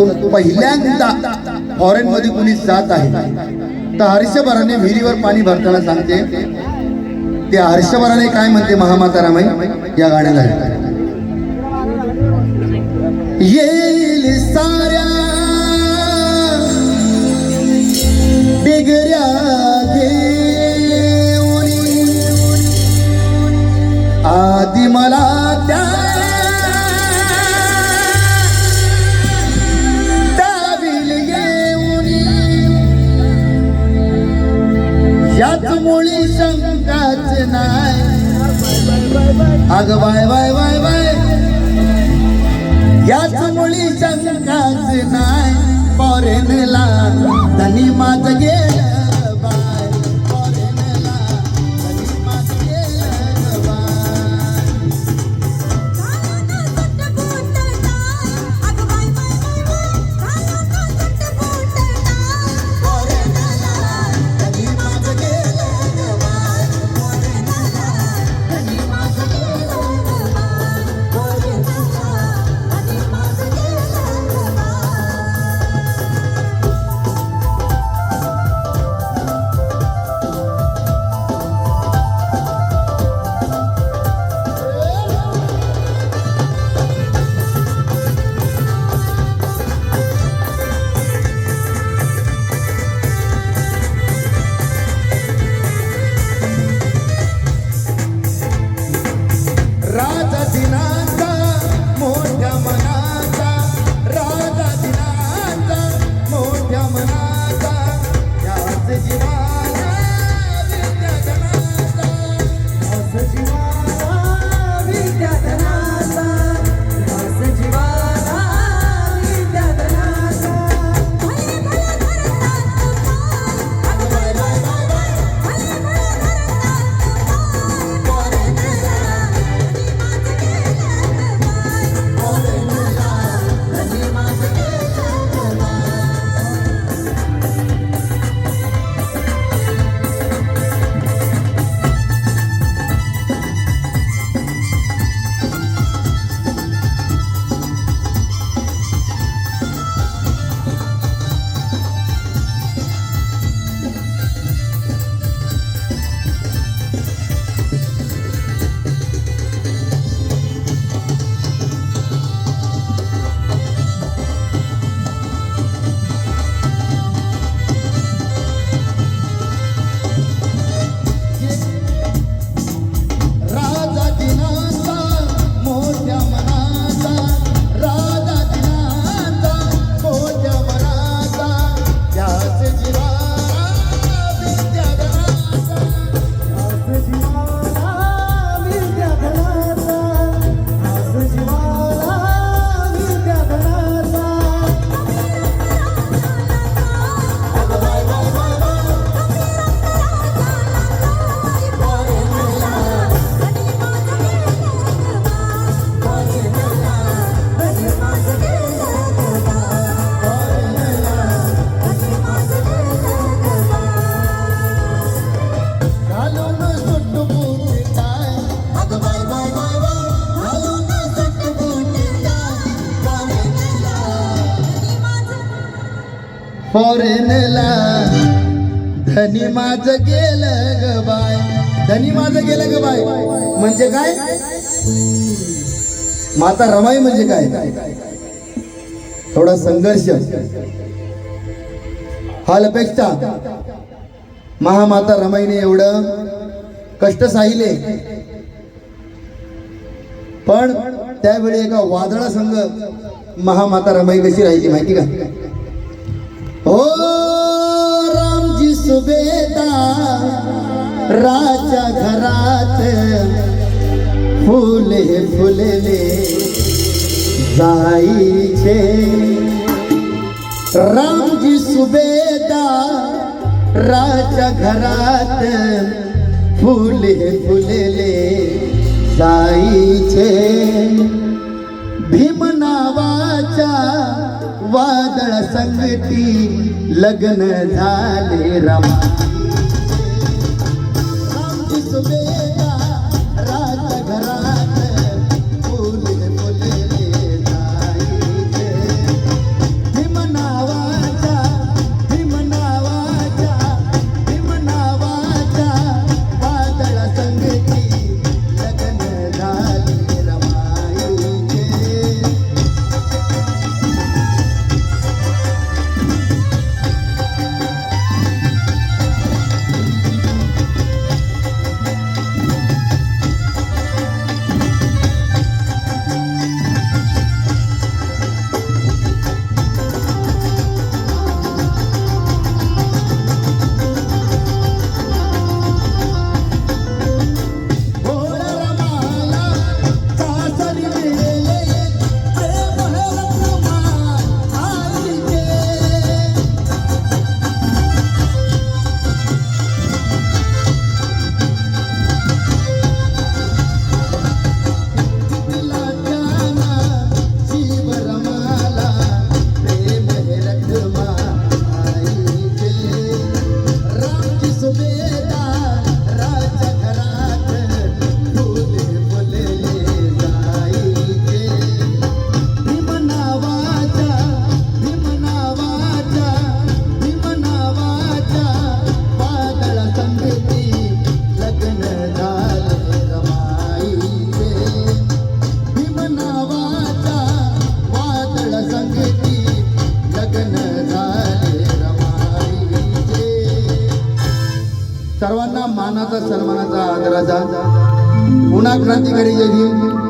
राज्यातून पहिल्यांदा फॉरेन मध्ये कुणी जात आहे तर हर्षभराने विहिरीवर पाणी भरताना सांगते ते हर्षभराने काय म्हणते महामाता रामाई या गाण्याला येईल साऱ्या बिगऱ्या घेऊन. आधी मला शंकाच नाही. अग बाय बाय बाय बाय. याच मुली शंकाच नाही. फॉरेनला धनी माझ गे फॉरेनला धनी माझ गेलं ग बाय धनी माझ गेलं ग बाय म्हणजे काय? माता रमाई म्हणजे काय? थोडा संघर्ष. हालपेक्षा महामाता रमाईने एवढं कष्ट साहिले. पण त्यावेळी एका वादळा संघ महामाता रमाई कशी राहिली माहिती का? सुबेदा राजा घरात फुले फुलले जाईचे। रामजी सुबेदा राजा घरात फुले फुलले जाईचे। भीम वादळ संगती लग्न झाले रमा. मानाचा सन्मानाचा आदराचा. पुन्हा क्रांतिकारी जय भीम